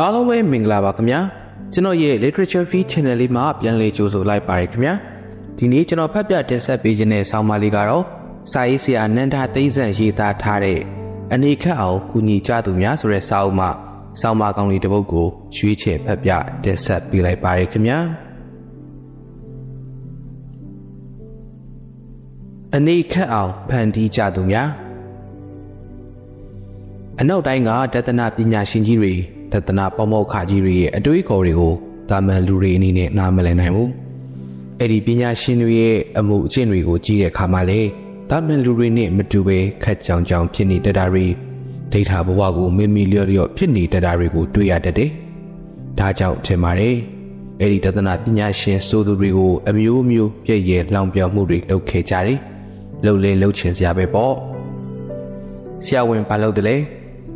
အားလုံးပဲမင်္ဂလာပါခင်ဗျာကျွန်တော်ရဲ့ literature feed channel လေးမှာပြန်လည်ကြိုဆိုလိုက်ပါရခင်ဗျာဒီနေ့ကျွန်တော်ဖတ်ပြတင်ဆက်ပေးခြင်းတဲ့ဆောင်းပါးလေးကတော့စာရေးဆရာနန္ဒာသိန်းဆန်ရေးသားထားတဲ့အနေခက်အောင်ကုညီကြသူများဆိုတဲ့စာအုပ်မှာဆောင်းပါးကောင်းလေးတစ်ပုဒ်ကိုရွေးချယ်ဖတ်ပြတင်ဆက်ပေးလိုက်ပါရခင်ဗျာအနေခက်အောင်ဖန်တီးကြသူများအနောက်တိုင်းကတသနာပညာရှင်ကြီးတွေ တသနာပေါမောက်ခကြီးတွေရဲ့အတွေးအခေါ်တွေကိုတာမန်လူတွေအနေနဲ့နားမလည်နိုင်ဘူးအဲ့ဒီပညာရှင်တွေရဲ့အမှုအကျင့်တွေကိုကြည့်တဲ့အခါမှာလေတာမန်လူတွေနဲ့မတူပဲခက်ကြောင်ကြောင်ဖြစ်နေတတ်တာတွေဒိဋ္ဌာဘဝကိုမင်းမီလျော့လျော့ဖြစ်နေတတ်တာတွေကိုတွေ့ရတတ်တယ်ဒါကြောင့်ထင်ပါတယ်အဲ့ဒီတသနာပညာရှင်ဆိုသူတွေကိုအမျိုးမျိုးပြည့်ရဲ့လောင်ပြောင်မှုတွေလုပ်ခဲ့ကြတယ်လှုပ်လဲလှုပ်ချင်စရာပဲပေါ့ဆရာဝန်ဘာလုပ်တယ်လဲ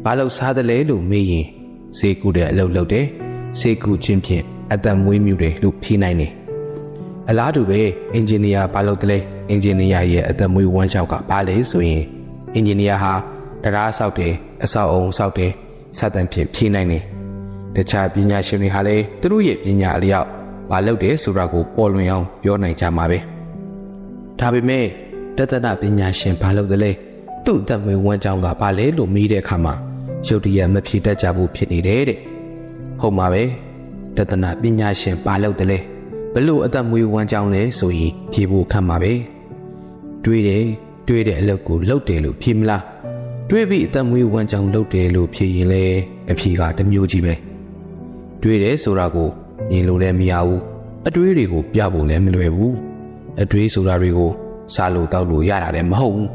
ဘာလို့စားတယ်လဲလို့မေးရင် ဈေးကူတဲ့အလုပ်လုပ်တယ်ဈေးကူချင်းဖြင့်အသက်မွေးမြူတယ်လို့ဖြေနိုင်တယ်အလားတူပဲအင်ဂျင်နီယာဘာလုပ်တယ်လဲအင်ဂျင်နီယာရဲ့အသက်မွေးဝမ်းကြောက်ကဘာလဲဆိုရင်အင်ဂျင်နီယာဟာတရားဆောက်တယ်အဆောက်အုံဆောက်တယ်စသဖြင့်ဖြေနိုင်တယ်တခြားပညာရှင်တွေဟာလည်းသူတို့ရဲ့ပညာအလျောက်ဘာလုပ်တယ်ဆိုတာကိုပေါ်လွင်အောင်ပြောနိုင်ကြမှာပဲဒါပေမဲ့တသနာပညာရှင်ဘာလုပ်တယ်လဲသူ့အသက်မွေးဝမ်းကြောက်ကဘာလဲလို့မေးတဲ့အခါမှာ ရုတ်တရက်မဖြေတတ်ကြဘူးဖြစ်နေတယ်တဲ့ဟုတ်မှာပဲတသနာပညာရှင်ပါလို့တလဲဘလို့အသက်မွေးဝမ်းကြောင်းလဲဆိုရင်ဖြေဖို့ခံမှာပဲတွေးတယ်တွေးတဲ့အလုပ်ကိုလုပ်တယ်လို့ဖြေမလားတွေးပြီးအသက်မွေးဝမ်းကြောင်းလုပ်တယ်လို့ဖြေရင်လေအဖြေကတစ်မျိုးကြီးပဲတွေးတယ်ဆိုတာကိုမြင်လို့လည်းမရဘူးအတွေးတွေကိုပြဖို့လည်းမလွယ်ဘူးအတွေးဆိုတာတွေကိုစားလို့တောက်လို့ရတာလည်းမဟုတ်ဘူး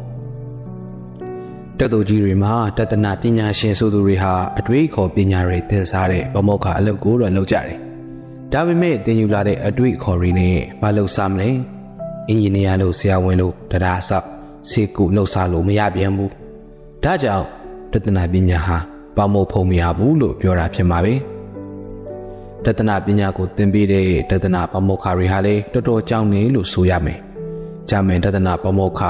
တက်သူကြီးတွေမှာတသနာပညာရှင်ဆိုသူတွေဟာအတွေးခေါ်ပညာတွေသင်စားတဲ့ဗမောက္ခအလုပ်ကိုတော့လုပ်ကြတယ်။ဒါပေမဲ့သင်ယူလာတဲ့အတွေးခေါ်တွေနဲ့မလုပ်စားမလဲ။အင်ဂျင်နီယာလို့ဆရာဝန်လို့တရားဆောက်စေကူလှုပ်ရှားလို့မရပြန်ဘူး။ဒါကြောင့်တသနာပညာဟာပေါမုတ်ဖုံမရဘူးလို့ပြောတာဖြစ်မှာပဲ။တသနာပညာကိုသင်ပေးတဲ့တသနာပမောက္ခတွေဟာလည်းတော်တော်ကြောင်းနေလို့ဆိုရမယ်။ဂျာမန်တသနာပမောက္ခ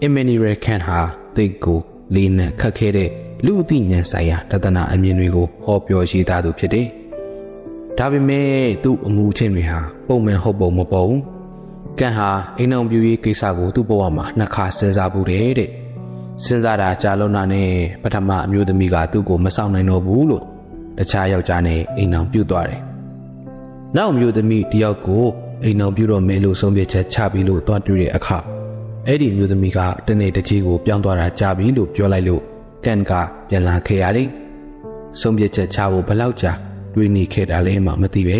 အင်မနီရယ်ကန်ဟာသိကို လေးနက်ခတ်ခဲတဲ့လူအသိဉာဏ်ဆိုင်ရာတသနာအမြင်တွေကိုဟောပြောရေးသားသူဖြစ်တယ်။ဒါပေမဲ့သူ့အမှုချင်းတွေဟာပုံမှန်ဟုတ်ပုံမပေါ်ဘူး။ကံဟာအိမ်အောင်ပြူရေးကိစ္စကိုသူ့ဘဝမှာနှစ်ခါစဉ်းစားဘူးတဲ့တဲ့။စဉ်းစားတာကြာလုံးနာနဲ့ပထမအမျိုးသမီးကသူ့ကိုမဆောင်နိုင်တော့ဘူးလို့တခြားယောက်ျားနဲ့အိမ်အောင်ပြုတ်သွားတယ်။နောက်အမျိုးသမီးတယောက်ကိုအိမ်အောင်ပြုတ်တော့မယ်လို့ဆုံးဖြတ်ချက်ချပြီးလို့တွားတွေ့တဲ့အခါ အဲ့ဒီမျိုးသမီးကတနေ့တကြီးကိုပြောင်းသွားတာကြာပြီလို့ပြောလိုက်လို့ကန်ကပြန်လာခဲ့ရတယ်။ဆုံးဖြတ်ချက်ချဖို့ဘယ်လောက်ကြာတွေးနေခဲ့တာလဲမှမသိပဲ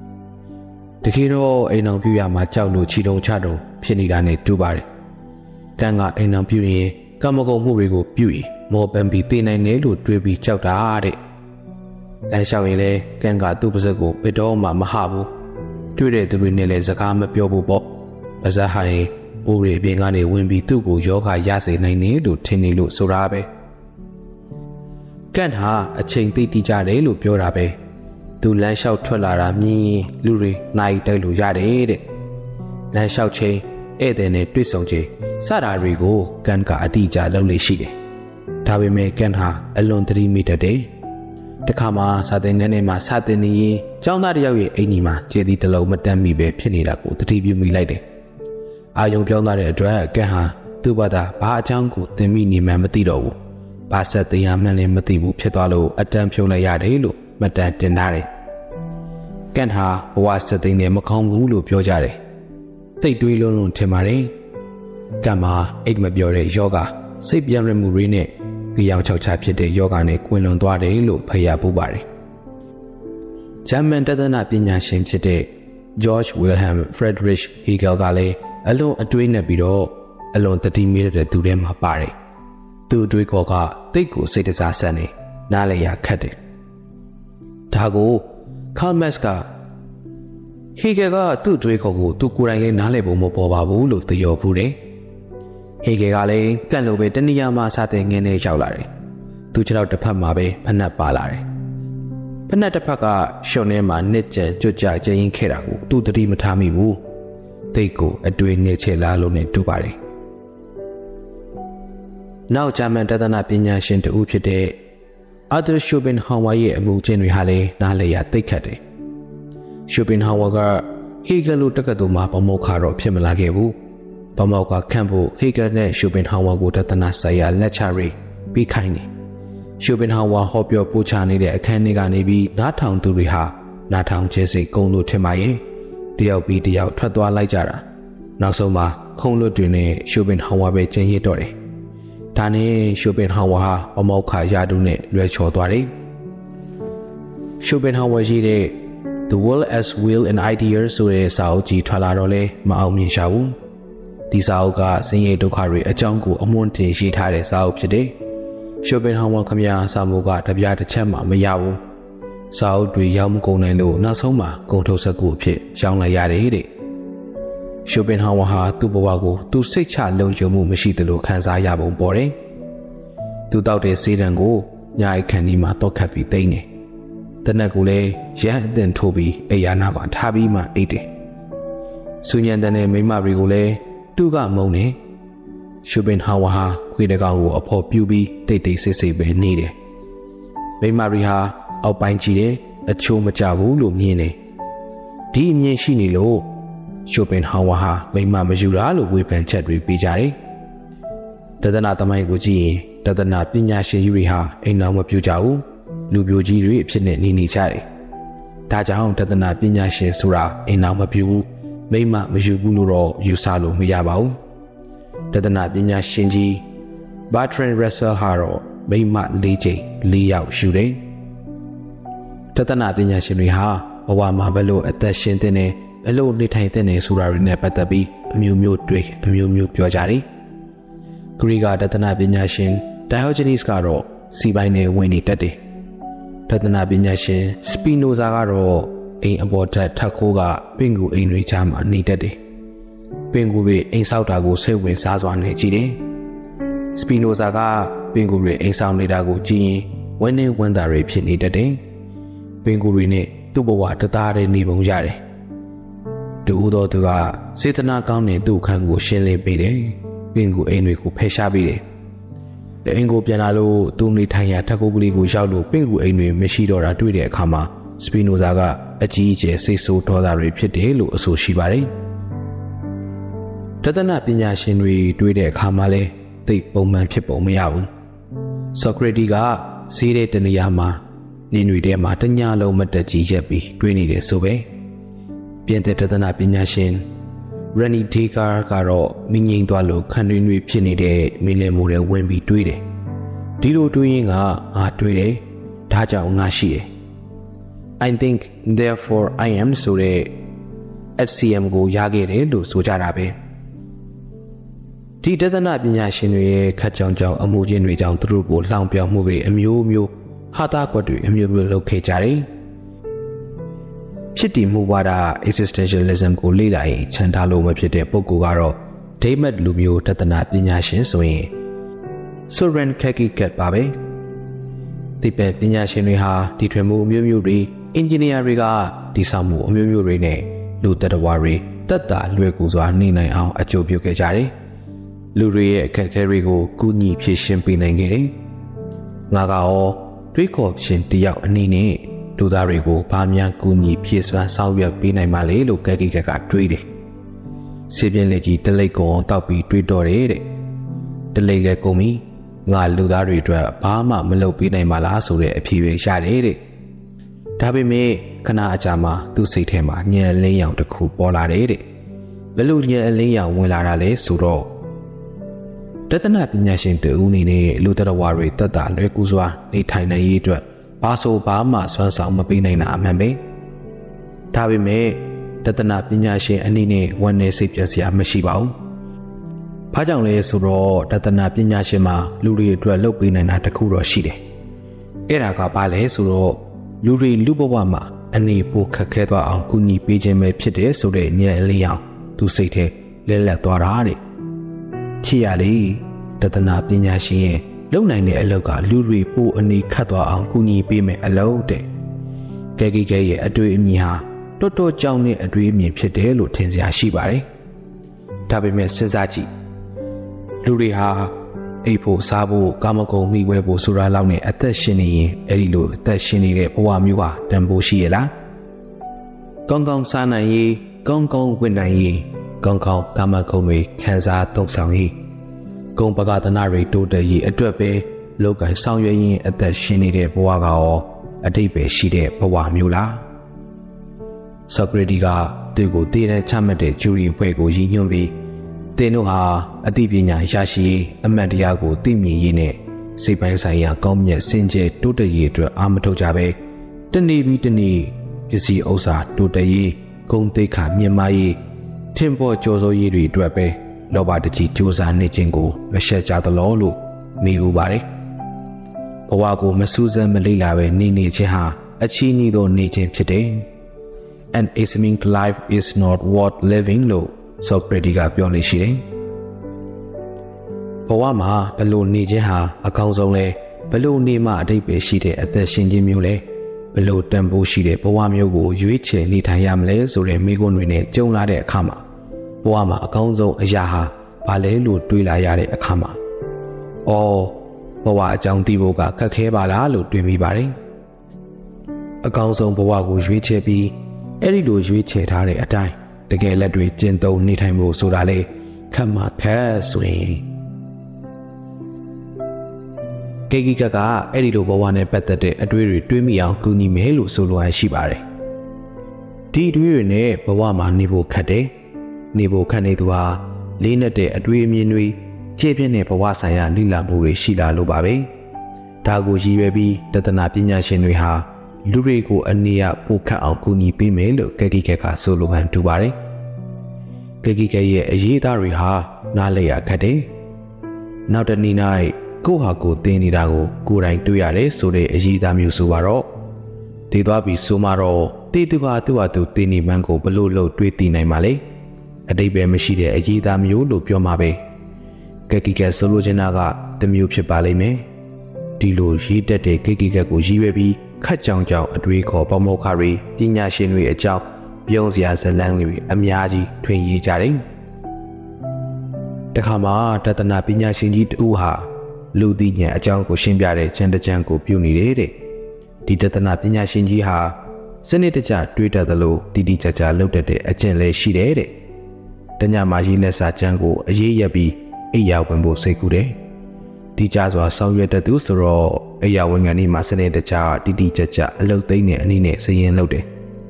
။တကယ်တော့အိမ်အောင်ပြူရမှာကြောက်လို့ခြိတုံချတုံဖြစ်နေတာနဲ့တူပါတယ်။ကန်ကအိမ်အောင်ပြူရင်ကမ္မကုံမှုတွေကိုပြုရင်မော်ပန်ပြီးတည်နိုင်တယ်လို့တွေးပြီးကြောက်တာတဲ့။လမ်းလျှောက်ရင်လဲကန်ကသူ့ပါဇက်ကိုဘယ်တော့မှမဟဘူး။တွေ့တဲ့သူတွေနဲ့လည်းစကားမပြောဘူးပေါ့။ပါဇက်ဟာရင် ပိုးရီအပြင်ကနေဝင်ပြီးသူ့ကိုယောဂရစေနိုင်တယ်လို့ထင်နေလို့ဆိုတာပဲကန့်ဟာအချိန်သိတိကြတယ်လို့ပြောတာပဲသူလမ်းလျှောက်ထွက်လာတာမြင်ရင်လူတွေနိုင်တိုက်လို့ရတယ်တဲ့လမ်းလျှောက်ချိန်ဧည့်သည်နဲ့တွေ့ဆုံချိန်စတာတွေကိုကန့်ကအတိအကျလုပ်လို့ရှိတယ်ဒါပေမဲ့ကန့်ဟာအလွန်သတိမိတတ်တယ်တခါမှစာသင်ခန်းထဲမှာစာသင်နေရင်ကျောင်းသားတယောက်ရဲ့အိမ်ကြီးမှာကျေသည်တစ်လုံးမတမ်းမိပဲဖြစ်နေတာကိုသတိပြုမိလိုက်တယ် အာယုံပြောင်းလာတဲ့အတွက်ကန့်ဟာသူ့ဘာသာဘာအကြောင်းကိုသင်မိနေမှမသိတော့ဘူး။ဘာဆက်တရားမှန်းလည်းမသိဘူးဖြစ်သွားလို့အတန်းဖြုံလိုက်ရတယ်လို့မတန်တင်ထားတယ်။ကန့်ဟာဘဝစသိန်းနဲ့မကောင်းဘူးလို့ပြောကြတယ်။သိတွေးလုံးလုံးထင်ပါတယ်။ကန့်မှာအိတ်မပြောတဲ့ယောဂစိတ်ပြန်ရမှုတွေနဲ့ကြောင်ချောက်ချဖြစ်တဲ့ယောဂနဲ့ကွင်လွန်သွားတယ်လို့ဖျားပူပါတယ်။ဂျာမန်တသနာပညာရှင်ဖြစ်တဲ့ George Wilhelm Friedrich Hegel ကလည်း အလွန်အတွေးနဲ့ပြီးတော့အလွန်တတိမေးတဲ့သူထဲမှာပါတယ်သူအတွေးကောကတိတ်ကိုစိတ်တစားဆန်နေနားလေရခတ်တယ်ဒါကိုကာမက်စ်ကဟီဂယ်ကသူ့အတွေးကောကိုသူကိုယ်တိုင်လည်းနားလည်ဖို့မပေါ်ပါဘူးလို့သရော်ဖူးတယ်ဟီဂယ်ကလည်းကန့်လို့ပဲတနည်းအားစတဲ့ငင်းနဲ့ရောက်လာတယ်သူခြေထောက်တစ်ဖက်မှာပဲဖက်နှက်ပါလာတယ်ဖက်နှက်တစ်ဖက်ကရှုံထဲမှာနှစ်ကျကြွကြကျရင်ခဲ့တာကိုသူတတိမထားမိဘူး တိတ်ကိုအတွေ့နေချေလာလို့နဲ့တူပါတယ်။နောက်ဂျာမန်တသနာပညာရှင်တဦးဖြစ်တဲ့အာသာရှိုပင်ဟောင်ဝါရဲ့အမှုကျင့်တွေဟာလည်းနားလည်ရသိပ်ခတ်တယ်ရှိုပင်ဟောင်ဝါကဟေဂယ်လိုတက္ကသိုလ်မှာပမောက္ခတော့ဖြစ်မလာခဲ့ဘူးပမောက္ခခန့်ဖို့ဟေဂယ်နဲ့ရှိုပင်ဟောင်ဝါကိုတသနာဆိုင်ရာလက်ချတွေပြီးခိုင်းတယ်ရှိုပင်ဟောင်ဝါဟောပြောပို့ချနေတဲ့အခန်းထဲကနေပြီးနားထောင်သူတွေဟာနားထောင်ခြင်းစိတ်ကုံလို့ထင်ပါရဲ့ တယောက်ပြီးတယောက်ထွက်သွားလိုက်ကြတာနောက်ဆုံးမှာခုံလွတ်တွေနဲ့ရှိုပင်ဟောင်ဝါပဲကျင်းရစ်တော့တယ်ဒါနဲ့ရှိုပင်ဟောင်ဝါဟာအမောက်ခါရာတူနဲ့လွယ်ချော်သွားတယ်ရှိုပင်ဟောင်ဝါရှိတဲ့ The World as Will and Ideas ဆိုတဲ့စာအုပ်ကြီးထွက်လာတော့လဲမအောင်မြင်ရှာဘူးဒီစာအုပ်ကစင်ရဒုက္ခတွေအကြောင်းကိုအမွန်းတင်ရေးထားတဲ့စာအုပ်ဖြစ်တယ်ရှိုပင်ဟောင်ဝါခမရစာမိုးကတပြားတစ်ချက်မှမရဘူး စာအုပ်တွေရောက်မကုန်နိုင်လို့နောက်ဆုံးမှာဂုံထုတ်ဆက်ကူအဖြစ်ရှောင်းလိုက်ရတယ်တဲ့ရှိုပင်ဟောင်ဝါဟာသူ့ဘဝကိုသူစိတ်ချလုံခြုံမှုမရှိသလိုခံစားရပုံပေါ်တယ်သူတောက်တဲ့စေးတံကိုညာအိတ်ခန်ဒီမှာတော့ခတ်ပြီးတိမ့်တယ်တနက်ကိုလည်းရဟန်းအတင်ထိုးပြီးအိယာနာပါထားပြီးမှအိတ်တယ်ဆူညံတန်တဲ့မိမတွေကိုလည်းသူကမုန်းတယ်ရှုပင်ဟောင်ဝါဟာခွေတကောင်ကိုအဖို့ပြူပြီးတိတ်တိတ်ဆိတ်ဆိတ်ပဲနေတယ်မိမရီဟာ အောက်ပိုင်းကြည့်တယ်အချိုးမကြဘူးလို့မြင်တယ်ဒီအမြင်ရှိနေလို့ရှုပင်ဟောင်ဝါဟာမိမမယူတာလို့ဝေဖန်ချက်တွေပေးကြတယ်တဒနာသမိုင်းကိုကြည့်ရင်တဒနာပညာရှင်ကြီးတွေဟာအိမ်တော်မပြူကြဘူးလူပြိုကြီးတွေအဖြစ်နဲ့နေနေကြတယ်ဒါကြောင့်တဒနာပညာရှင်ဆိုတာအိမ်တော်မပြူဘူးမိမမယူဘူးလို့တော့ယူဆလို့မရပါဘူးတဒနာပညာရှင်ကြီး Bertrand Russell ဟာတော့မိမ၄ချိန်၄ယောက်ယူတယ် တဒနာပညာရှင်တွေဟာဘဝမှာဘယ်လိုအသက်ရှင်တဲ့နဲ့ဘယ်လိုနေထိုင်တဲ့နဲ့ဆိုတာတွေနဲ့ပတ်သက်ပြီးအမျိုးမျိုးတွေးအမျိုးမျိုးပြောကြတယ်ဂရိကတဒနာပညာရှင် Diogenes ကတော့စီပိုင်းနဲ့ဝင်နေတတ်တယ်တဒနာပညာရှင်စပီနိုဇာကတော့အိမ်အပေါ်ထက်ထက်ခိုးကပင်ကူအိမ်တွေချမှာနေတတ်တယ်ပင်ကူတွေအိမ်ဆောက်တာကိုစိတ်ဝင်စားစွာနေကြည့်တယ်စပီနိုဇာကပင်ကူတွေအိမ်ဆောက်နေတာကိုကြည့်ရင်ဝင်းနေဝင်းတာတွေဖြစ်နေတတ်တယ် ပင်ကူတွေနဲ့သူ့ဘဝတသားတည်းနေပုံရတယ်တူဦးတော်သူကစေတနာကောင်းတဲ့သူ့ခန်းကိုရှင်းလင်းပေးတယ်ပင်ကူအိမ်တွေကိုဖယ်ရှားပေးတယ်အင်ကိုပြန်လာလို့သူ့နေထိုင်ရာထက်ကိုကလေးကိုရောက်လို့ပင့်ကူအိမ်တွေမရှိတော့တာတွေ့တဲ့အခါမှာစပီနိုဇာကအကြီးအကျယ်စိတ်ဆိုးဒေါသတွေဖြစ်တယ်လို့အဆိုရှိပါတယ်။တသနာပညာရှင်တွေတွေ့တဲ့အခါမှာလဲသိပုံမှန်ဖြစ်ပုံမရဘူး။ဆိုကရတီကဈေးတဲ့တနေရာမှာ နေတွေထဲမှာတညာလုံးမတက်ကြီးရက်ပြီးတွေးနေတယ်ဆိုပဲ။ပြင်တဲ့တသနာပညာရှင်ရန်နီဒေကာကတော့မင်းငိမ့်သွားလို့ခံတွင်းတွေဖြစ်နေတဲ့မင်းလယ်မိုးတွေဝင်ပြီးတွေးတယ်။ဒီလိုတွေးရင်ကငါတွေးတယ်။ဒါကြောင့်ငါရှိတယ်။ I think therefore I am ဆိုတဲ့ HCM ကိုရခဲ့တယ်လို့ဆိုကြတာပဲဒီတသနာပညာရှင်တွေရဲ့ခက်ကြောင်ကြောင်အမှုချင်းတွေကြောင့်သူတို့ကိုလှောင်ပြောင်မှုတွေအမျိုးမျိုး ဟာတာကွက်တွေအမျိုးမျိုးလုပ်ခဲ့ကြတယ်ဖြစ်တည်မှုဝါဒ existentialism ကိုလေ့လာရင်ချန်ထားလို့မဖြစ်တဲ့ပုံကူကတော့ဒိမတ်လူမျိုးတသနာပညာရှင်ဆိုရင် Soren Kierkegaard ပါပဲဒီပဲပညာရှင်တွေဟာဒီထွင်မှုအမျိုးမျိုးတွေအင်ဂျင်နီယာတွေကဒီဆောင်မှုအမျိုးမျိုးတွေနဲ့လူတ attva တွေတက်တာလွယ်ကူစွာနေနိုင်အောင်အကျိုးပြုခဲ့ကြတယ်လူတွေရဲ့အခက်အခဲတွေကိုကုညီဖြေရှင်းပေးနိုင်ခဲ့တယ်ငါကရော တွေးခေါ်ရှင်တယောက်အနေနဲ့လူသားတွေကိုဘာများကုညီဖြည့်စွမ်းဆောင်ရွက်ပေးနိုင်မှလဲလို့ကဲကိကကတွေးတယ်စေပြင်းလက်ကြီးတလိတ်ကုံတောက်ပြီးတွေးတော့တယ်တဲ့တလိတ်လည်းကုန်ပြီငါလူသားတွေအတွက်ဘာမှမလုပ်ပေးနိုင်ပါလားဆိုတဲ့အဖြေပဲရတယ်တဲ့ဒါပေမဲ့ခဏအကြာမှာသူ့စိတ်ထဲမှာညံအလင်းရောင်တစ်ခုပေါ်လာတယ်တဲ့ဘယ်လိုညံအလင်းရောင်ဝင်လာတာလဲဆိုတော့ တသနာပညာရှင်တူဦးနေနဲ့လူတရဝါတွေတက်တာလွယ်ကူစွာနေထိုင်နိုင်ရေးအတွက်ဘာဆိုဘာမှစွမ်းဆောင်မပေးနိုင်တာအမှန်ပဲဒါပေမဲ့တသနာပညာရှင်အနေနဲ့ဝန်내စိတ်ပြစရာမရှိပါဘူး။ဘာကြောင့်လဲဆိုတော့တသနာပညာရှင်မှာလူတွေအတွက်လုပ်ပေးနိုင်တာတခုတော့ရှိတယ်။အဲ့ဒါကဘာလဲဆိုတော့လူတွေလူဘဝမှာအနေပိုခက်ခဲသွားအောင်ကူညီပေးခြင်းပဲဖြစ်တယ်ဆိုတဲ့ဉာဏ်အလင်းအောင်သူစိတ်ထဲလဲလက်သွားတာတဲ့။ ချစ်ရလေတသနာပညာရှင်ရဲ့လုံနိုင်တဲ့အလုပ်ကလူတွေပိုအနေခတ်သွားအောင်ကူညီပေးမယ်အလုပ်တဲ့။ကဲကီကဲရဲ့အတွေ့အမြင်ဟာတော်တော်ကြောင်းတဲ့အတွေ့အမြင်ဖြစ်တယ်လို့ထင်စရာရှိပါတယ်။ဒါပေမဲ့စဉ်းစားကြည့်လူတွေဟာအိပ်ဖို့စားဖို့ကာမဂုဏ်မိဝဲဖို့ဆိုတာလောက်နဲ့အသက်ရှင်နေရင်အဲ့ဒီလိုအသက်ရှင်နေတဲ့ဘဝမျိုးဟာတန်ဖိုးရှိရလားကောင်းကောင်းစားနိုင်ရေးကောင်းကောင်းဝင်နိုင်ရေး ကောင်းကောင်းကာမဂုဏ်တွေခံစားသုံးဆောင်ရေးဂုံပကဒနာတွေတိုးတက်ရေးအတွက်ပဲလောက်ကင်ဆောင်ရွက်ရင်းအသက်ရှင်နေတဲ့ဘဝကရောအတိတ်ပဲရှိတဲ့ဘဝမျိုးလားဆိုကရတီကသူ့ကိုတည်တဲ့ချမှတ်တဲ့ဂျူရီအဖွဲ့ကိုရည်ညွှန်းပြီးတင်တို့ဟာအသိပညာရရှိရေးအမှန်တရားကိုသိမြင်ရေးနဲ့စိတ်ပိုင်းဆိုင်ရာကောင်းမြတ်စင်ကြယ်တိုးတက်ရေးအတွက်အာမထုတ်ကြပဲတနေ့ပြီးတနေ့ပစ္စည်းဥစ္စာတိုးတက်ရေးဂုံတိတ်ခါမြင့်မားရေး ထင်ပေါ်ကြော်စိုးရေးတွေအတွက်ပဲလောဘတကြီးစူးစမ်းနေခြင်းကိုမရှက်ကြသလိုလို့မိဘူးပါတယ်ဘဝကိုမစူးစမ်းမလိလာပဲနေနေခြင်းဟာအချီးနှီးသောနေခြင်းဖြစ်တယ် and assuming life is not worth living လို့ Socrates ကပြောနေရှိတယ်။ဘဝမှာဘလို့နေခြင်းဟာအကောင်းဆုံးလဲဘလို့နေမှအတိတ်ပဲရှိတဲ့အသက်ရှင်ခြင်းမျိုးလဲ ဘလို့တန်ဖိုးရှိတဲ့ဘဝမျိုးကိုရွေးချယ်နေထိုင်ရမလဲဆိုတဲ့မိကွန်းတွေနဲ့ကြုံလာတဲ့အခါမှာဘဝမှာအကောင်းဆုံးအရာဟာဘာလဲလို့တွေးလာရတဲ့အခါမှာအော်ဘဝအကြောင်းသိဖို့ကခက်ခဲပါလားလို့တွေးမိပါတယ်။အကောင်းဆုံးဘဝကိုရွေးချယ်ပြီးအဲ့ဒီလိုရွေးချယ်ထားတဲ့အတိုင်းတကယ်လက်တွေကျင့်သုံးနေထိုင်ဖို့ဆိုတာလေခက်မှခက်ဆိုရင် ကေဂီကကအဲ့ဒီလိုဘဝနဲ့ပတ်သက်တဲ့အတွေ့တွေတွေးမိအောင်ကူညီမယ်လို့ဆိုလိုရရှိပါတယ်ဒီအတွေ့တွေနဲ့ဘဝမှာနေဖို့ခက်တယ်နေဖို့ခက်နေသူဟာလေးနဲ့တဲ့အတွေ့အမြင်တွေခြေပြင်းတဲ့ဘဝဆိုင်ရာလိလာမှုတွေရှိလာလို့ပါပဲဒါကိုရည်ရွယ်ပြီးတသနာပညာရှင်တွေဟာလူတွေကိုအနေရပိုခတ်အောင်ကူညီပေးမယ်လို့ကက်ကီကက်ကဆိုလိုဟန်တူပါတယ်။ကက်ကီကက်ရဲ့အရေးသားတွေဟာနားလည်ရခက်တယ်။နောက်တနေ့၌ ကိုဟာကိုတင်းနေတာကိုကိုယ်တိုင်တွေ့ရတယ်ဆိုတဲ့အရေးသားမျိုးဆိုပါတော့တည်သွားပြီဆိုမှတော့တေသူဟာသူ့ဟာသူတင်းနေမှန်းကိုဘလို့လို့တွေးတည်နိုင်ပါလေ။အတိတ်ပဲမရှိတဲ့အရေးသားမျိုးလို့ပြောမှာပဲ။ကက်ကီကက်ဆိုလိုချင်တာကတမျိုးဖြစ်ပါလိမ့်မယ်။ဒီလိုရေးတက်တဲ့ကက်ကီကက်ကိုရည်ရွယ်ပြီးခတ်ကြောင်ကြောင်အတွေးခေါ်ပမောက္ခတွေပညာရှင်တွေအကြောင်းပြုံးစရာဇလန်းတွေအများကြီးထွင်ရေးကြတယ်။တခါမှတသနာပညာရှင်ကြီးတူဟာ လူသိဉာဏ်အကြောင်းကိုရှင်းပြတဲ့ကျန်တကြံကိုပြုနေတယ်တဲ့။ဒီတသနာပညာရှင်ကြီးဟာစနစ်တကျတွေးတတ်သလိုတီတီကြကြလုပ်တတ်တဲ့အကျင့်လည်းရှိတယ်တဲ့။တညမှာရေးလက်စာကျမ်းကိုအရေးရက်ပြီးအိယာဝင်ဖို့စိတ်ကူးတယ်။ဒီကြစွာဆောင်ရွက်တတ်သူဆိုတော့အရာဝန်ခံနေမှာစနေတကြတီတီကြကြအလုတ်သိမ်းတဲ့အနည်းနဲ့စရင်လုပ်တယ်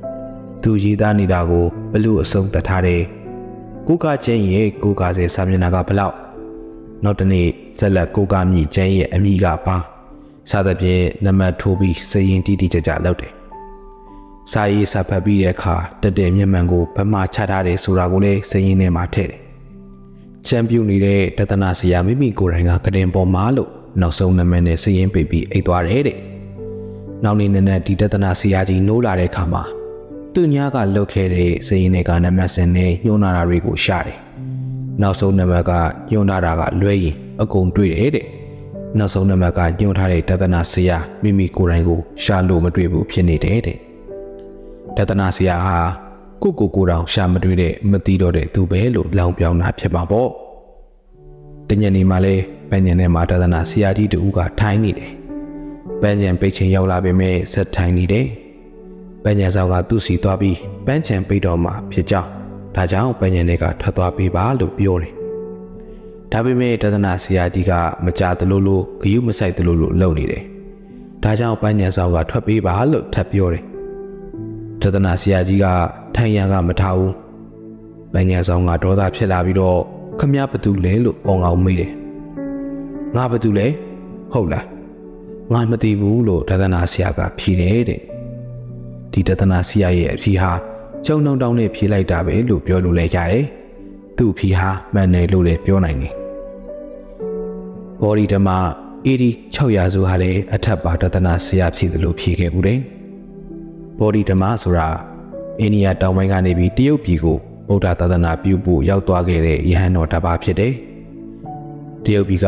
။သူရေးသားနေတာကိုဘလို့အဆုံးသတ်ထားတယ်။ကိုကချင်းရဲ့ကိုကစေစာမျက်နှာကဘလောက် နောက်တနေ့ဇက်လက်ကိုကမြည်ကျန်းရဲ့အမိကပါစသဖြင့်နံပါတ်ထိုးပြီးစရင်တီတီကြကြလုပ်တယ်။စာရေးစာဖတ်ပြီးတဲ့အခါတက်တဲ့မျက်မှန်ကိုဗမာချထားတယ်ဆိုတာကိုလည်းစရင်ထဲမှာထည့်တယ်။ချန်ပီယံနေတဲ့တသနာဆရာမိမိကိုယ်တိုင်ကကတင်ပေါ်မှာလို့နောက်ဆုံးနမည်နဲ့စရင်ပိတ်ပြီးအိတ်သွားတယ်တဲ့။နောက်နေ့နနက်ဒီတသနာဆရာကြီးနိုးလာတဲ့အခါမှာသူညာကလုတ်ခဲ့တဲ့စရင်တွေကနမတ်စင်နဲ့ညှိုးနာတာတွေကိုရှာတယ်။ နောက်ဆုံးနမကညှိုးနာတာကလွဲရင်အကုန်တွေ့တယ်တဲ့။နောက်ဆုံးနမကညှိုးထားတဲ့တသနာဆရာမိမိကိုယ်တိုင်ကိုရှာလို့မတွေ့ဘူးဖြစ်နေတယ်တဲ့။တသနာဆရာဟာကိုကိုကိုတောင်ရှာမတွေ့တဲ့မသိတော့တဲ့သူပဲလို့လောင်ပြောင်းတာဖြစ်ပါပေါ့။တညနေမှလဲပန်းညံထဲမှာတသနာဆရာကြီးတူကထိုင်းနေတယ်။ပန်းညံပိတ်ချိန်ရောက်လာပေမဲ့ဆက်ထိုင်းနေတယ်။ပန်းညံဆောင်ကသူ့စီသွားပြီးပန်းချံပိတ်တော်မှာဖြစ်ကြောင်း ဒါကြောင့်ပန်းညံတွေကထွက်သွားပေးပါလို့ပြောတယ်။ဒါပေမဲ့တသနာဆရာကြီးကမကြသလိုလိုဂယုမဆိုင်သလိုလိုလုပ်နေတယ်။ဒါကြောင့်ပန်းညံဆောင်ကထွက်ပေးပါလို့ထပ်ပြောတယ်။တသနာဆရာကြီးကထိုင်ရန်ကမထားဘူး။ပန်းညံဆောင်ကဒေါသဖြစ်လာပြီးတော့ခမရဘသူလဲလို့အော်အောင်မေးတယ်ငါဘာတူလဲဟုတ်လားငါမသိဘူးလို့ဒသနာဆရာကဖြေတယ်တဲ့ဒီဒသနာဆရာရဲ့အဖြေဟာ ကျုံနှုံတောင်းနဲ့ဖြေလိုက်တာပဲလို့ပြောလို့လည်းရတယ်သူ့အဖြေဟာမှန်တယ်လို့လည်းပြောနိုင်တယ်ဘော်ဒီဓမ္မအေဒီ600စုဟာလည်းအထက်ပါဒသနာဆရာဖြေတယ်လို့ဖြေခဲ့ဘူးတယ်ဘော်ဒီဓမ္မဆိုတာအိန္ဒိယတောင်ပိုင်းကနေပြီးတရုတ်ပြည်ကိုဗုဒ္ဓသာသနာပြုဖို့ရောက်သွားခဲ့တဲ့ယဟန်တော်တစ်ပါးဖြစ်တယ်တရုတ်ပြည်က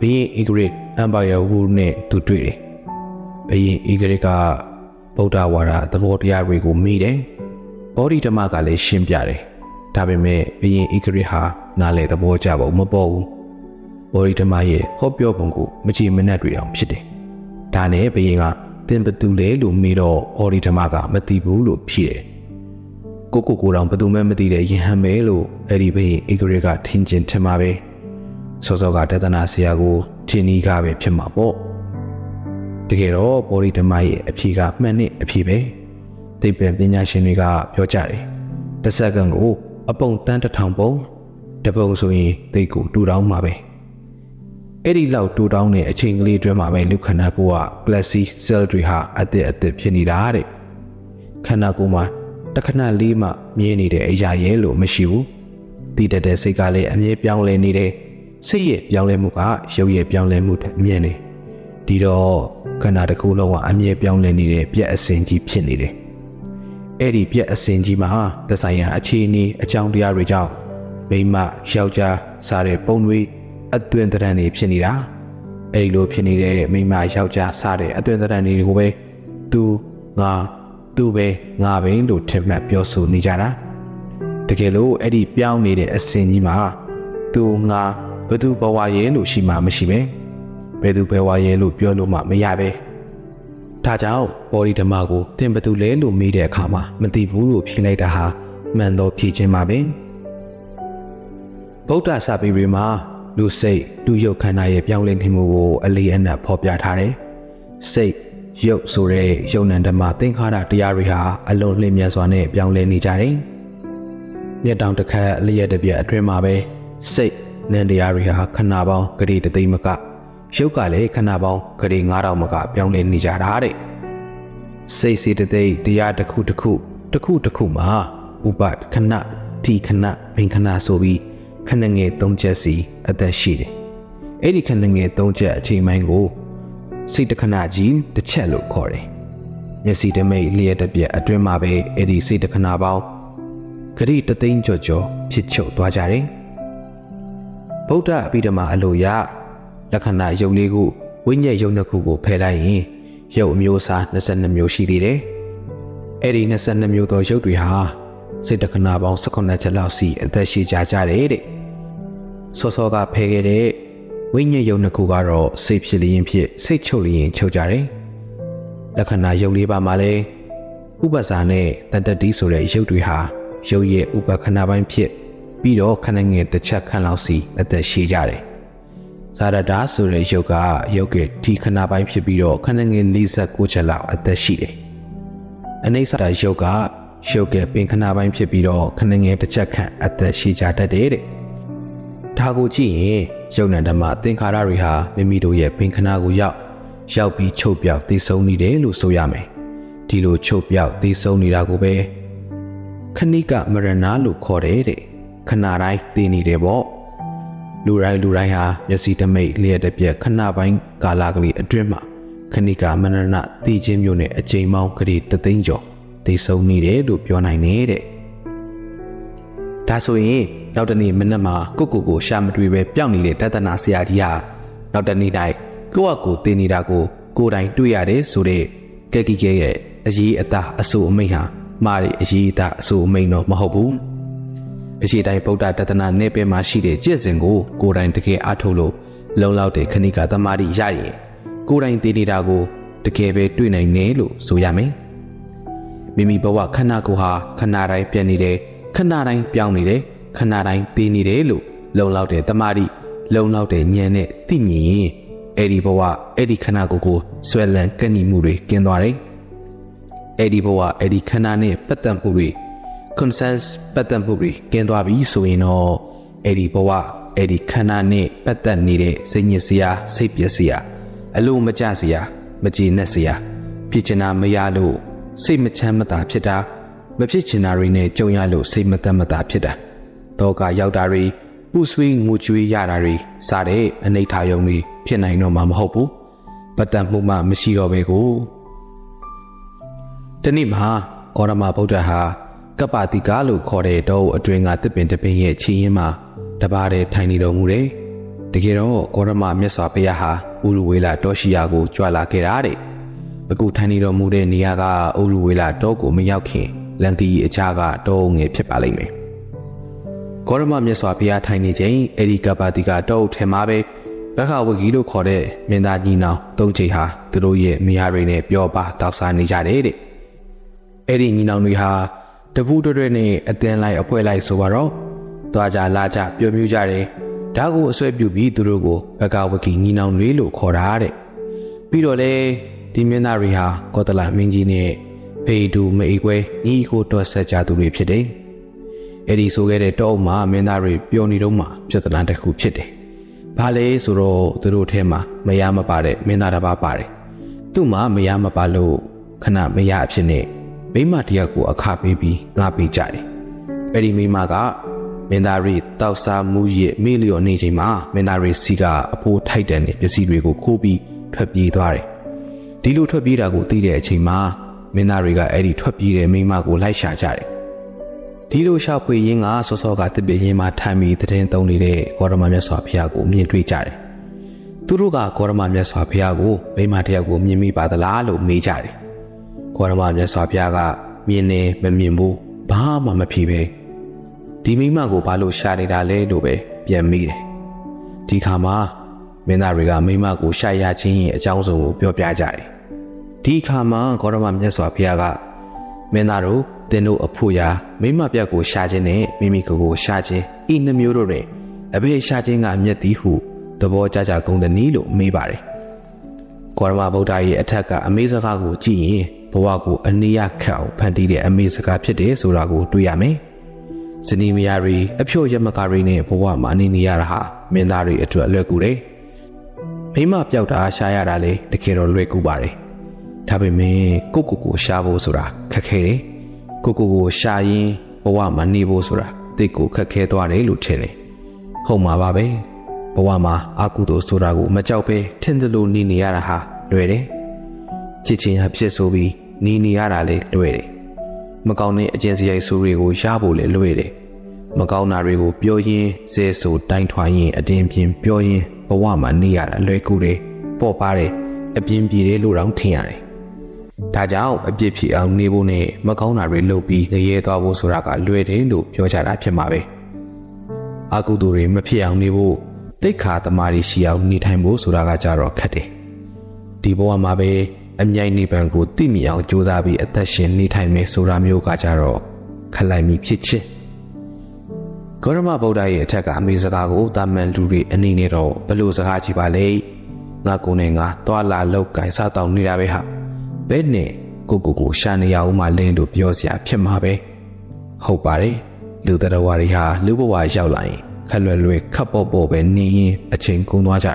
ဘရင်အီဂရစ်အမ်ပါယာဝူနဲ့သူတွေ့တယ်။ဘရင်အီဂရစ်ကဗုဒ္ဓဝါဒသဘောတရားတွေကိုမိတယ်။ ဘောဓိဓမ္မကလည်းရှင်းပြတယ်။ဒါပေမဲ့ဘရင်အီဂရစ်ဟာနားလေသဘောကျဖို့မပေါ်ဘူး။ဘော်ဒီဓမ္မရဲ့ဟောပြောပုံကိုမကြည်မနှက်တွေအောင်ဖြစ်တယ်။ဒါနဲ့ဘယင်ကတင်ဘသူလဲလို့မေးတော့ဘော်ဒီဓမ္မကမသိဘူးလို့ဖြေတယ်။ကိုကိုကိုတောင်ဘသူမှမသိတဲ့ယင်ဟန်မဲလို့အဲ့ဒီဘယင်ဧကရေကထင်ကျင်ထင်မှာပဲ။စောစောကတသနာဆရာကိုထင်နီးကားပဲဖြစ်မှာပေါ့။တကယ်တော့ဘော်ဒီဓမ္မရဲ့အဖြေကမှန်နဲ့အဖြေပဲ။ သိပ္ပံပညာရှင်တွေကပြောကြတယ်။တစ်စက္ကန့်ကိုအပုံတန်းတစ်ထောင်ပုံတစ်ပုံဆိုရင်သိကိုတူတောင်းမှာပဲအဲ့ဒီလောက်တူတောင်းတဲ့အချိန်ကလေးအတွင်းမှာပဲလူခန္ဓာကိုယ်က glassy cell တွေဟာအသစ်အသစ်ဖြစ်နေတာတဲ့ခန္ဓာကိုယ်မှာတခဏလေးမှမြင်နေတဲ့အရာရဲ့လို့မရှိဘူးတည်တတ်တဲ့စိတ်ကလည်းအမြဲပြောင်းလဲနေတယ်စိတ်ရဲ့ပြောင်းလဲမှုကရုပ်ရဲ့ပြောင်းလဲမှုတဲ့အမြင်နေဒီတော့ခန္ဓာတစ်ခုလုံးကအမြဲပြောင်းလဲနေတဲ့ပြက်အစင်ကြီးဖြစ်နေတယ် အဲ့ဒီပြက်အစင်ကြီးမှာသက်ဆိုင်ရာအခြေအနေအကြောင်းတရားတွေကြောင့်မိန်းမယောက်ျားစားတဲ့ပုံတွေအသွင်သဏ္ဍာန်တွေဖြစ်နေတာအဲ့ဒီလိုဖြစ်နေတဲ့မိန်းမယောက်ျားစားတဲ့အသွင်သဏ္ဍာန်တွေကိုပဲသူငါသူပဲငါပဲလို့ထင်မှတ်ပြောဆိုနေကြတာတကယ်လို့အဲ့ဒီပြောင်းနေတဲ့အစင်ကြီးမှာသူငါဘသူဘဝရဲ့လို့ရှိမှမရှိပဲဘယ်သူဘဝရဲ့လို့ပြောလို့မှမရပဲ ဒါကြောင့်ဘော်ဒီဓမ္မကိုသင်ဘသူလဲလို့မေးတဲ့အခါမှာမသိဘူးလို့ဖြေလိုက်တာဟာမှန်တော့ဖြေခြင်းပါပဲဗုဒ္ဓစာပေတွေမှာလူစိတ်လူရုပ်ခန္ဓာရဲ့ပြောင်းလဲနေမှုကိုအလေးအနက်ဖော်ပြထားတယ်။စိတ်ရုပ်ဆိုတဲ့ယုံနံဓမ္မသင်္ခါရတရားတွေဟာအလုံးလျင်မြန်စွာနဲ့ပြောင်းလဲနေကြတယ်။မြတ်တောင်တစ်ခါအလျက်တစ်ပြက်အတွင်းမှာပဲစိတ်နံတရားတွေဟာခဏပေါင်းဂတိတသိမ့်မက ရုပ်ကလည်းခဏပေါင်းဂတိ9000မကပြောင်းလဲနေကြတာတဲ့။စိတ်စီတသိမ့်တရားတစ်ခုတစ်ခုတစ်ခုတစ်ခုမှာဥပခဏဒီခဏဘင်ခဏဆိုပြီးခဏငယ်၃ချက်စီအသက်ရှိတယ်။အဲ့ဒီခဏငယ်၃ချက်အချိန်ပိုင်းကိုစိတ်တခဏကြီးတစ်ချက်လို့ခေါ်တယ်။မျက်စိတမိတ်လျက်တစ်ပြက်အတွင်းမှာပဲအဲ့ဒီစိတ်တခဏပေါင်းဂရိတသိန်းကြော်ကြော်ဖြစ်ချုပ်သွားကြတယ်။ဗုဒ္ဓအဘိဓမ္မာအလိုရ လက္ခဏာယုတ်လေးခုဝိညာဉ်ယုတ်နှစ်ခုကိုဖယ်လိုက်ရင်ရုပ်အမျိုးအစား22မျိုးရှိသေးတယ်။အဲ့ဒီ22မျိုးသောရုပ်တွေဟာစိတ်တခဏပေါင်း18ချက်လောက်စီအသက်ရှိကြကြတယ်တဲ့စောစောကဖယ်ခဲ့တဲ့ဝိညာဉ်ယုံနှစ်ခုကတော့စိတ်ဖြစ်လျင်ဖြစ်စိတ်ချုပ်လျင်ချုပ်ကြတယ်လက္ခဏာယုံလေးပါမှာလဲဥပ္ပစာနဲ့တတ္တတိဆိုတဲ့ယုတ်တွေဟာယုတ်ရဲ့ဥပခဏပိုင်းဖြစ်ပြီးတော့ခဏငယ်တစ်ချက်ခန့်လောက်စီအသက်ရှိကြတယ် ဇာရတာဆိုတဲ့ယုတ်ကယုတ်ရဲ့ဒီခဏပိုင်းဖြစ်ပြီးတော့ခဏငယ်46ချက်လောက်အသက်ရှိတယ်အနိစ္စတာယုတ်ကရှုပ်ကပင်ခဏပိုင်းဖြစ်ပြီးတော့ခဏငယ်တစ်ချက်ခန့်အသက်ရှိကြတတ်တယ်တဲ့။ဒါကိုကြည့်ရင်ယုံနံဓမ္မသင်္ခါရတွေဟာမိမိတို့ရဲ့ပင်ခဏကိုရောက်ရောက်ပြီးချုပ်ပြောက်သိဆုံးနေတယ်လို့ဆိုရမယ်။ဒီလိုချုပ်ပြောက်သိဆုံးနေတာကိုပဲခဏိကမရဏလို့ခေါ်တယ်တဲ့။ခဏတိုင်းသိနေတယ်ပေါ့။ လူတိုင်းလူတိုင်းဟာမျက်စိတမိတ်လျက်တစ်ပြက်ခဏပိုင်းကာလကလေးအတွင်းမှာခဏိကမရဏသိခြင်းမျိုးနဲ့အချိန်ပေါင်းကလေးတသိန်းကျော်သိဆုံးနေတယ်လို့ပြောနိုင်တယ်တဲ့ဒါဆိုရင်နောက်တနေ့မနက်မှာကိုကိုကိုရှာမတွေ့ပဲပျောက်နေတဲ့တသနာဆရာကြီးဟာနောက်တနေ့တိုင်းကိုယ့်အကိုတင်နေတာကိုကိုယ်တိုင်တွေ့ရတယ်ဆိုတဲ့ကဲကီကဲရဲ့အရေးအသားအဆူအမိန်ဟာမာရီအရေးအသားအဆူအမိန်တော့မဟုတ်ဘူး အရှိတိုင်းဗုဒ္ဓတသနာနယ်ပယ်မှာရှိတဲ့ကျင့်စဉ်ကိုကိုယ်တိုင်တကယ်အားထုတ်လို့လုံလောက်တဲ့ခဏိကသမာဓိရရင်ကိုယ်တိုင်သိနေတာကိုတကယ်ပဲတွေ့နိုင်တယ်လို့ဆိုရမယ်မိမိဘဝခန္ဓာကိုယ်ဟာခန္ဓာတိုင်းပြည့်နေတယ်ခန္ဓာတိုင်းပြောင်းနေတယ်ခန္ဓာတိုင်းတည်နေတယ်လို့လုံလောက်တဲ့တမာတိလုံလောက်တဲ့ဉာဏ်နဲ့သိမြင်ရင်အဲ့ဒီဘဝအဲ့ဒီခန္ဓာကိုယ်ကိုဆွဲလန်းကန့်ညီမှုတွေကင်းသွားတယ်အဲ့ဒီဘဝအဲ့ဒီခန္ဓာနဲ့ပတ်သက်မှုတွေ consensus ပတ်သက်မှုတွေကင်းသွားပြီဆိုရင်တော့အဲ့ဒီဘဝအဲ့ဒီခန္ဓာနဲ့ပတ်သက်နေတဲ့စိတ်ညစ်စရာစိတ်ပျက်စရာအလိုမကျစရာမကျေနပ်စရာဖြစ်ချင်တာမရလို့စိတ်မချမ်းမသာဖြစ်တာမဖြစ်ချင်တာတွေနဲ့ကြုံရလို့စိတ်မသက်မသာဖြစ်တာတောကရောက်တာတွေပူဆွေးငိုကြွေးရတာတွေစတဲ့အနိဋ္ဌာယုံတွေဖြစ်နိုင်တော့မှာမဟုတ်ဘူးပတ္တမှုမှမရှိတော့ပဲကိုဒီနေ့မှာဂေါရမဗုဒ္ဓဟာ ကပ္ပတိကလို့ခေါ်တဲ့တောအတွင်းကတစ်ပင်တစ်ပင်ရဲ့ခြေရင်းမှာတပါးတည်းထိုင်နေတော်မူတယ်တကယ်တော့ဂေါရမမြတ်စွာဘုရားဟာဥရဝေလာတောရှိယာကိုကြွလာခဲ့တာတဲ့အခုထိုင်နေတော်မူတဲ့နေရာကအိုလူဝေလာတောကိုမရောက်ခင်လန်ကီအချားကတောငယ်ဖြစ်ပါလိမ့်မယ်။ဂေါရမမြတ်စွာဘုရားထိုင်နေချိန်အဲဒီကပ္ပတိကတောအုပ်ထဲမှာပဲဘက္ခဝဂီလို့ခေါ်တဲ့မင်းသားကြီးနောင်သုံးချိန်ဟာသူတို့ရဲ့မိယာတွေနဲ့ပြောပါတောက်စားနေကြတယ်တဲ့အဲ့ဒီညီနောင်တွေဟာ တပူးတွဲတွဲနဲ့အတင်းလိုက်အဖွဲလိုက်ဆိုပါတော့သွားကြလာကြပြောမြူးကြတယ်ဒါကိုအဆွဲပြုပြီးသူတို့ကိုဘက္ခဝဂီညီနောင်တွေလို့ခေါ်တာတဲ့ပြီးတော့လေဒီမင်းသားတွေဟာကောသလမင်းကြီးနဲ့ဖေတူမအိကွဲညီကိုတော်ဆက်ကြသူတွေဖြစ်တယ်အဲ့ဒီဆိုခဲ့တဲ့တောအုပ်မှာမင်းသားတွေပျော်နေတော့မှပြဿနာတစ်ခုဖြစ်တယ်။ဘာလဲဆိုတော့သူတို့ထဲမှာမရမပါတဲ့မင်းသားတစ်ပါးပါတယ်။သူ့မှာမရမပါလို့ခဏမရအဖြစ်နဲ့ မိမတယောက်ကိုအခပေးပြီးငါပေးကြတယ်။အဲ့ဒီမိမကမင်းသားရီတောက်စားမှုရဲ့မိလျော်နေချိန်မှာမင်းသားရီစီကအဖိုးထိုက်တန်တဲ့ပစ္စည်းတွေကိုခိုးပြီးထွက်ပြေးသွားတယ်။ဒီလိုထွက်ပြေးတာကိုသိတဲ့အချိန်မှာမင်းသားတွေကအဲ့ဒီထွက်ပြေးတဲ့မိမကိုလိုက်ရှာကြတယ်။ဒီလိုရှာဖွေရင်းကစောစောကတစ်ပြင်းရင်မှထိုင်ပြီးတည်င်းသုံးနေတဲ့ဂေါရမမြတ်စွာဘုရားကိုမြင်တွေ့ကြတယ်။သူတို့ကဂေါရမမြတ်စွာဘုရားကိုမိမတယောက်ကိုမြင်မိပါသလားလို့မေးကြတယ်။ ဂေါရမမြတ်စွာဘုရားကမြင်နေမမြင်ဘူးဘာမှမဖြေပဲဒီမိမကိုဘာလို့ရှာနေတာလဲလို့ပဲပြန်မိတယ်။ဒီခါမှာမင်းသားတွေကမိမကိုရှာရချင်းရဲ့အကြောင်းစုံကိုပြောပြကြတယ်။ဒီခါမှာဂေါရမမြတ်စွာဘုရားကမင်းသားတို့တင်တို့အဖို့ရာမိမပြတ်ကိုရှာခြင်းနဲ့မိမိကိုယ်ကိုရှာခြင်းဤနှမျိုးတို့တွင်အဘေရှာခြင်းကအမျက်သည်ဟုသဘောကြကြကုန်သည်နည်းလို့မေးပါတယ်။ကောရမဗုဒ္ဓရဲ့အထက်ကအမေစကားကိုကြည့်ရင် ဘဝကိုအနိယခတ်အောင်ဖန်တီးတဲ့အမေစကားဖြစ်တယ်ဆိုတာကိုတွေ့ရမယ်။ဇနီးမယားတွေအဖြို့ရမကာတွေနဲ့ဘဝမှာအနေနေရတာဟာမင်းသားတွေအတွက်အလွယ်ကူတယ်။မိမပျောက်တာရှားရတာလေတကယ်တော့လွယ်ကူပါတယ်။ဒါပေမဲ့ကိုကိုကိုရှားဖို့ဆိုတာခက်ခဲတယ်။ကိုကိုကိုရှားရင်ဘဝမှာနေဖို့ဆိုတာတိတ်ကိုခက်ခဲသွားတယ်လို့ထင်တယ်။ဟုတ်မှာပါပဲ။ဘဝမှာအာကုသိုလ်ဆိုတာကိုမကြောက်ပဲထင်တယ်လို့နေနေရတာဟာလွယ်တယ်။ချစ်ချင်းဟာဖြစ်ဆိုပြီး နေနေရတာလေလွယ်တယ်။မကောင်းတဲ့အကျင့်စရိုက်ဆိုးတွေကိုရဖို့လေလွယ်တယ်။မကောင်းတာတွေကိုပြောရင်းစဲဆိုတိုင်းထွာရင်းအတင်းပြင်းပြောရင်းဘဝမှာနေရတာလွယ်ကူတယ်။ပေါ့ပါတယ်အပြင်းပြေတယ်လို့တောင်ထင်ရတယ်။ဒါကြောင့်အပြစ်ဖြစ်အောင်နေဖို့နဲ့မကောင်းတာတွေလုပ်ပြီးငရဲသွားဖို့ဆိုတာကလွယ်တယ်လို့ပြောကြတာဖြစ်မှာပဲ။အကုသိုလ်တွေမဖြစ်အောင်နေဖို့တိတ်ခါတမာရီရှိအောင်နေထိုင်ဖို့ဆိုတာကကြတော့ခက်တယ်။ဒီဘဝမှာပဲ အမြိုင်နိဗ္ဗာန်ကိုသိမြင်အောင်ကြိုးစားပြီးအသက်ရှင်နေထိုင်မယ်ဆိုတာမျိုးကကြတော့ခက်လိုက်မိဖြစ်ချင်းဂေါရမဗုဒ္ဓရဲ့အထက်ကအမေစကားကိုတာမန်လူတွေအနေနဲ့တော့ဘယ်လိုစကားကြည့်ပါလဲငါကိုယ်နဲ့ငါတွာလာလောက်ကင်စားတောင်းနေတာပဲဟာဘဲနဲ့ကိုကိုကိုရှာနေရအောင်မလင်းလို့ပြောစရာဖြစ်မှာပဲဟုတ်ပါတယ်လူတော်ဝါတွေဟာလူဘဝရောက်လာရင်ခက်လွယ်လွယ်ခပ်ပေါ့ပေါ့ပဲနေရင်အချိန်ကုန်သွားကြတာ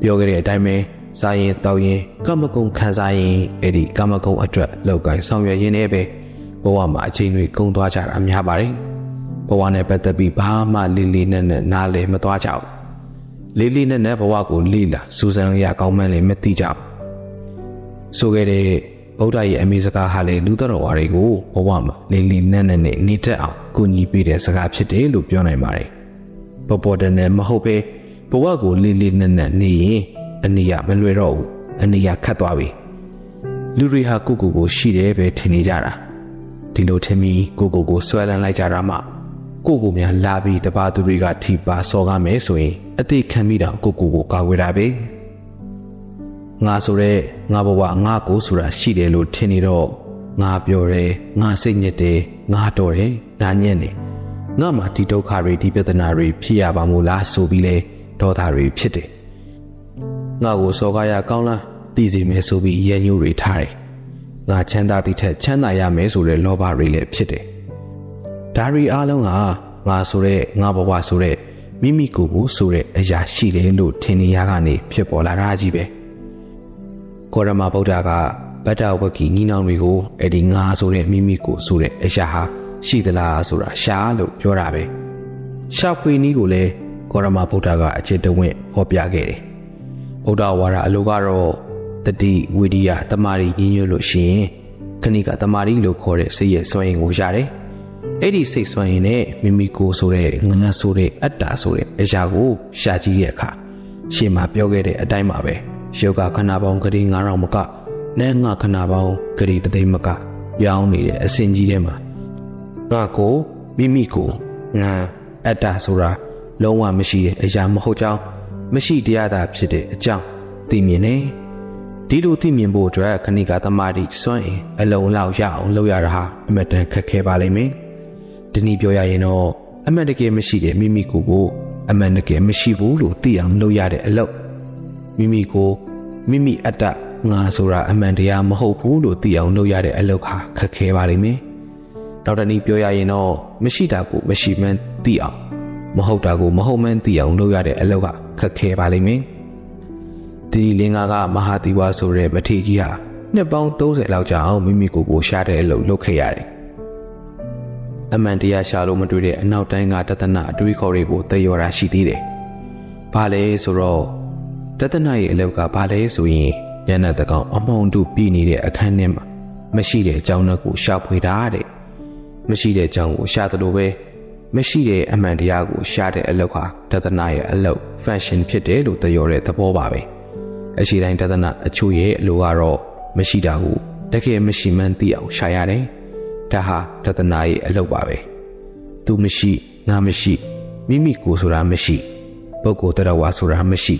ပြောခဲ့တဲ့အတိုင်းပဲ စားရင်တောက်ရင်ကမကုံခံစားရင်အဲ့ဒီကမကုံအတွက်လောက်ကင်ဆောင်ရွက်ရင်းနဲ့ပဲဘဝမှာအချိန်တွေကုန်သွားကြတာများပါတယ်ဘဝနဲ့ပတ်သက်ပြီးဘာမှလေးလေးနက်နက်နားလည်မသွားကြဘူးလေးလေးနက်နက်ဘဝကိုလေးလာစူးစမ်းရကောင်းမှန်းလည်းမသိကြဘူးဆိုခဲ့တဲ့ဗုဒ္ဓရဲ့အမေစကားဟာလေလူတော်ဝါတွေကိုဘဝမှာလေးလေးနက်နက်နဲ့နေတတ်အောင်ကူညီပေးတဲ့စကားဖြစ်တယ်လို့ပြောနိုင်ပါတယ်။ပေါ်ပေါ်တည်းနဲ့မဟုတ်ပဲဘဝကိုလေးလေးနက်နက်နေရင် အနည်းရမလွယ်တော့ဘူးအနည်းရခတ်သွားပြီ။လူတွေဟာကိုကိုကိုရှိတယ်ပဲထင်နေကြတာ။ဒီလိုထင်ပြီးကိုကိုကိုဆွဲလန်းလိုက်ကြတာမှကိုကိုများလာပြီးတပါသူတွေကထိပါစော်ကားမယ်ဆိုရင်အသေးခံမိတာကိုကိုကိုကာကွယ်တာပဲ။ငါဆိုတဲ့ငါဘဝငါကိုဆိုတာရှိတယ်လို့ထင်နေတော့ငါပြောတယ်ငါစိတ်ညစ်တယ်ငါတော်တယ်ငါညံ့တယ်ငါမှဒီဒုက္ခတွေဒီပြဿနာတွေဖြစ်ရပါမို့လားဆိုပြီးလဲဒေါသတွေဖြစ်တယ် ငါကိုစောကားရကောင်းလားသိစီမယ်ဆိုပြီးရညှို့တွေထားတယ်ငါချမ်းသာတဲ့ထက်ချမ်းသာရမယ်ဆိုတဲ့လောဘတွေလည်းဖြစ်တယ်ဒါရီအားလုံးကငါဆိုတဲ့ငါဘဝဆိုတဲ့မိမိကိုယ်ကိုဆိုတဲ့အရာရှိတယ်လို့ထင်နေရကနေဖြစ်ပေါ်လာတာကြီးပဲကောရမဗုဒ္ဓကဗတ္တဝကီညီနောင်တွေကိုအဲ့ဒီငါဆိုတဲ့မိမိကိုဆိုတဲ့အရာဟာရှိသလားဆိုတာရှားလို့ပြောတာပဲရှာဖွေနည်းကိုလည်းကောရမဗုဒ္ဓကအจิตဝင့်ဟောပြခဲ့တယ် ဗုဒ္ဓဝါဒအလိုကတော့တတိဝိရိယတမာရီညီညွတ်လို့ရှိရင်ခဏိကတမာရီလို့ခေါ်တဲ့စိတ်ရဲ့စွမ်းရင်ကိုရတယ်အဲ့ဒီစိတ်စွမ်းရင်နဲ့မိမိကိုဆိုတဲ့ငါဆိုတဲ့အတ္တဆိုတဲ့အရာကိုရှာကြည့်တဲ့အခါရှေ့မှာပြောခဲ့တဲ့အတိုင်းပါပဲယောဂခဏပေါင်းဂရီ9000မကနဲ့ငါခဏပေါင်းဂရီတသိန်းမကပြောင်းနေတဲ့အစဉ်ကြီးထဲမှာငါကိုမိမိကိုငါအတ္တဆိုတာလုံးဝမရှိတဲ့အရာမဟုတ်ကြောင်း မရှိတရားသာဖြစ်တဲ့အကြောင်းသိမြင်နေဒီလိုသိမြင်ဖို့အတွက်ခဏိကသမာဓိစွန့်ရင်အလုံးလောက်ရအောင်လုပ်ရတာဟာအမတန်ခက်ခဲပါလိမ့်မယ်ဒီနည်းပြောရရင်တော့အမှန်တကယ်မရှိတဲ့မိမိကိုယ်ကိုအမှန်တကယ်မရှိဘူးလို့သိအောင်လုပ်ရတဲ့အလုပ်မိမိကိုမိမိအတ္တငါဆိုတာအမှန်တရားမဟုတ်ဘူးလို့သိအောင်လုပ်ရတဲ့အလုပ်ဟာခက်ခဲပါလိမ့်မယ်နောက်တနည်းပြောရရင်တော့မရှိတာကိုမရှိမှန်းသိအောင် မဟုတ်တာကိုမဟုတ်မှန်းသိအောင်လုပ်ရတဲ့အလုပ်ကခက်ခဲပါလိမ့်မယ်ဒီလင်္ကာကမဟာတိဝါဆိုတဲ့မထေကြီးဟာနှစ်ပေါင်း30လောက်ကြာအောင်မိမိကိုယ်ကိုရှာတဲ့အလုပ်လုပ်ခဲ့ရတယ်အမှန်တရားရှာလို့မတွေ့တဲ့အနောက်တိုင်းကတသနာအတွေးခေါ်တွေကိုသိရောတာရှိသေးတယ်။ဘာလဲဆိုတော့တသနာရဲ့အလောက်ကဘာလဲဆိုရင်ညနေတကောင်အမောင်တူပြည်နေတဲ့အခန်းထဲမှာမရှိတဲ့အကြောင်းတွေကိုရှာဖွေတာတဲ့။မရှိတဲ့အကြောင်းကိုရှာသလိုပဲ မရှိတဲ့အမှန်တရားကိုရှာတဲ့အလောက်ဟာတသနာရဲ့အလောက် function ဖြစ်တယ်လို့သိရောတဲ့သဘောပါပဲ။အရှိတိုင်းတသနာအချို့ရဲ့အလိုကတော့မရှိတာကိုတကယ်မရှိမှန်းသိအောင်ရှာရတယ်။ဒါဟာတသနာရဲ့အလောက်ပါပဲ။ तू မရှိငါမရှိမိမိကိုယ်ဆိုတာမရှိပုဂ္ဂိုလ်တရားဝါဆိုတာမရှိ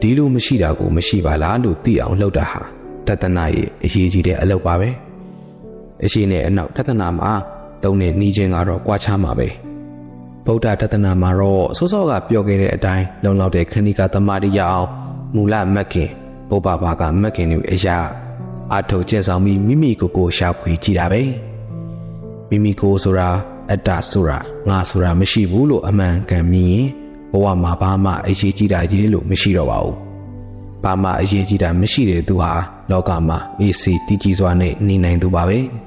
ဒီလိုမရှိတာကိုမရှိပါလားလို့သိအောင်လုပ်တာဟာတသနာရဲ့အရေးကြီးတဲ့အလုပ်ပါပဲအရှိနဲ့အနောက်တသနာမှာ တုံးနဲ့နှီးခြင်းကတော့ကြွားချမှာပဲဗုဒ္ဓတသနာမှာတော့စောစောကပြောခဲ့တဲ့အတိုင်းလုံလောက်တဲ့ခဏိကသမာဓိရအောင်မူလမက်ခင်ပုပ္ပဘာကမက်ခင်တွေအရာအထုတ်ကျင့်ဆောင်ပြီးမိမိကိုယ်ကိုရှာဖွေကြည့်တာပဲမိမိကိုယ်ဆိုတာအတ္တဆိုတာငါဆိုတာမရှိဘူးလို့အမှန်ကန်မြင်ရင်ဘဝမှာဘာမှအရေးကြီးတာရေးလို့မရှိတော့ပါဘူး။ဘာမှအရေးကြီးတာမရှိတဲ့သူဟာလောကမှာအေးစီတည်ကြည်စွာနဲ့နေနိုင်သူပါပဲ။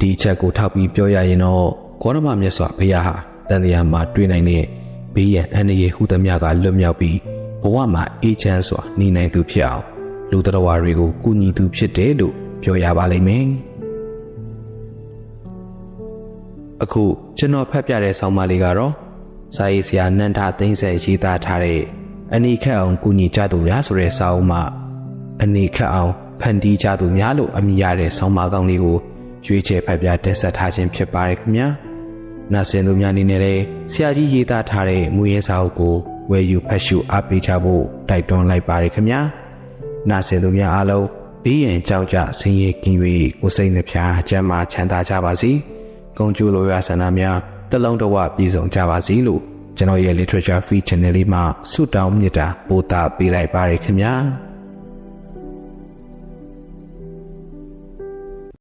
ဒီချက်ကိုထောက်ပြီးပြောရရင်တော့ကောရမမြတ်စွာဘုရားဟာတန်တရားမှာတွေ့နိုင်တဲ့ဘေးရန်အန္တရာယ်ဟုသမျှကလွတ်မြောက်ပြီးဘဝမှာအေးချမ်းစွာနေနိုင်သူဖြစ်အောင်လူတော်ဝါတွေကိုကူညီသူဖြစ်တယ်လို့ပြောရပါလိမ့်မယ်။အခုကျွန်တော်ဖတ်ပြတဲ့ဆောင်းပါးလေးကတော့စာရေးဆရာနန္ဒသိန်းဆက်ရေးသားထားတဲ့အနီခက်အောင်ကုညီကြသူများဆိုတဲ့စာအုပ်မှာအနီခက်အောင်ဖန်တီးကြသူများလို့အမည်ရတဲ့ဆောင်းပါးကောင်းလေးကို ရွေးချယ်ဖတ်ပြတက်ဆက်ထားခြင်းဖြစ်ပါတယ်ခင်ဗျာနာဆင်သူများအနေနဲ့လည်းဆရာကြီးရေးသားထားတဲ့မူရင်းစာအုပ်ကိုဝယ်ယူဖတ်ရှုအားပေးကြဖို့တိုက်တွန်းလိုက်ပါတယ်ခင်ဗျာနာဆင်သူများအားလုံးဘေးရန်ကြောက်ကြဆင်းရဲကင်း၍ကိုယ်စိတ်နှဖျားကျမ်းမာချမ်းသာကြပါစေဂုဏ်ကျိုးလိုရဆန္ဒများတလုံးတဝပြည့်စုံကြပါစေလို့ကျွန်တော်ရဲ့ literature feed channel လေးမှာဆုတောင်းမေတ္တာပို့တာပေးလိုက်ပါရခင်ဗျာ။